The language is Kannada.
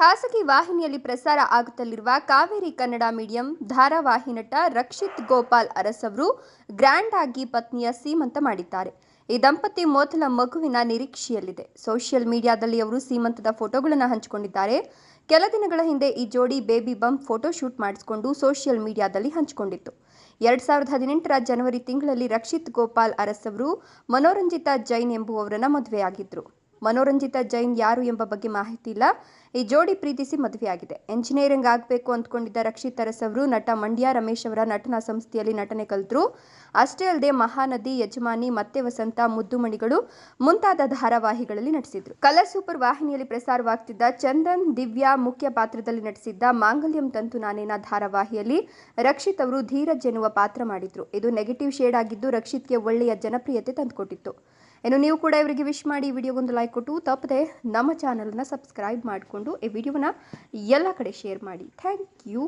ಖಾಸಗಿ ವಾಹಿನಿಯಲ್ಲಿ ಪ್ರಸಾರ ಆಗುತ್ತಲಿರುವ ಕಾವೇರಿ ಕನ್ನಡ ಮೀಡಿಯಂ ಧಾರಾವಾಹಿ ನಟ ರಕ್ಷಿತ್ ಗೋಪಾಲ್ ಅರಸ್ ಅವರು ಗ್ರ್ಯಾಂಡ್ ಆಗಿ ಪತ್ನಿಯ ಸೀಮಂತ ಮಾಡಿದ್ದಾರೆ. ಈ ದಂಪತಿ ಮೊದಲ ಮಗುವಿನ ನಿರೀಕ್ಷೆಯಲ್ಲಿದೆ. ಸೋಷಿಯಲ್ ಮೀಡಿಯಾದಲ್ಲಿ ಅವರು ಸೀಮಂತದ ಫೋಟೋಗಳನ್ನು ಹಂಚಿಕೊಂಡಿದ್ದಾರೆ. ಕೆಲ ದಿನಗಳ ಹಿಂದೆ ಈ ಜೋಡಿ ಬೇಬಿ ಬಂಪ್ ಫೋಟೋ ಶೂಟ್ ಮಾಡಿಸಿಕೊಂಡು ಸೋಷಿಯಲ್ ಮೀಡಿಯಾದಲ್ಲಿ ಹಂಚಿಕೊಂಡಿತ್ತು. ಎರಡ್ ಸಾವಿರದ ಹದಿನೆಂಟರ ಜನವರಿ ತಿಂಗಳಲ್ಲಿ ರಕ್ಷಿತ್ ಗೋಪಾಲ್ ಅರಸ್ ಅವರು ಮನೋರಂಜಿತಾ ಜೈನ್ ಎಂಬುವವರನ್ನ ಮದುವೆಯಾಗಿದ್ರು. ಮನೋರಂಜಿತಾ ಜೈನ್ ಯಾರು ಎಂಬ ಬಗ್ಗೆ ಮಾಹಿತಿ ಇಲ್ಲ ಈ ಜೋಡಿ ಪ್ರೀತಿಸಿ ಮದುವೆಯಾಗಿದೆ. ಎಂಜಿನಿಯರಿಂಗ್ ಆಗಬೇಕು ಅಂದ್ಕೊಂಡಿದ್ದ ರಕ್ಷಿತ್ ಅರಸ್ ಅವರು ನಟ ಮಂಡ್ಯ ರಮೇಶ್ ಅವರ ನಟನಾ ಸಂಸ್ಥೆಯಲ್ಲಿ ನಟನೆ ಕಲಿತರು. ಅಷ್ಟೇ ಅಲ್ಲದೆ ಮಹಾನದಿ ಯಜಮಾನಿ ಮತ್ತೆ ವಸಂತ ಮುದ್ದುಮಣಿಗಳು ಮುಂತಾದ ಧಾರಾವಾಹಿಗಳಲ್ಲಿ ನಟಿಸಿದ್ರು. ಕಲರ್ ಸೂಪರ್ ವಾಹಿನಿಯಲ್ಲಿ ಪ್ರಸಾರವಾಗ್ತಿದ್ದ ಚಂದನ್ ದಿವ್ಯಾ ಮುಖ್ಯ ಪಾತ್ರದಲ್ಲಿ ನಟಿಸಿದ್ದ ಮಾಂಗಲ್ಯಂ ತಂತು ನಾನೇನ ಧಾರಾವಾಹಿಯಲ್ಲಿ ರಕ್ಷಿತ್ ಅವರು ಧೀರಜ್ ಎನ್ನುವ ಪಾತ್ರ ಮಾಡಿದ್ರು. ಇದು ನೆಗೆಟಿವ್ ಶೇಡ್ ಆಗಿದ್ದು ರಕ್ಷಿತ್ಗೆ ಒಳ್ಳೆಯ ಜನಪ್ರಿಯತೆ ತಂದುಕೊಟ್ಟಿತ್ತು. ಇನ್ನು ನೀವು ಕೂಡ ಇವರಿಗೆ ವಿಶ್ ಮಾಡಿ ಈ ವಿಡಿಯೋಗೊಂದು ಲೈಕ್ ಕೊಟ್ಟು, ತಪ್ಪದೆ ನಮ್ಮ ಚಾನಲನ್ನು ಸಬ್ಸ್ಕ್ರೈಬ್ ಮಾಡಿಕೊಂಡು ಈ ವಿಡಿಯೋನ ಎಲ್ಲ ಕಡೆ ಶೇರ್ ಮಾಡಿ. Thank you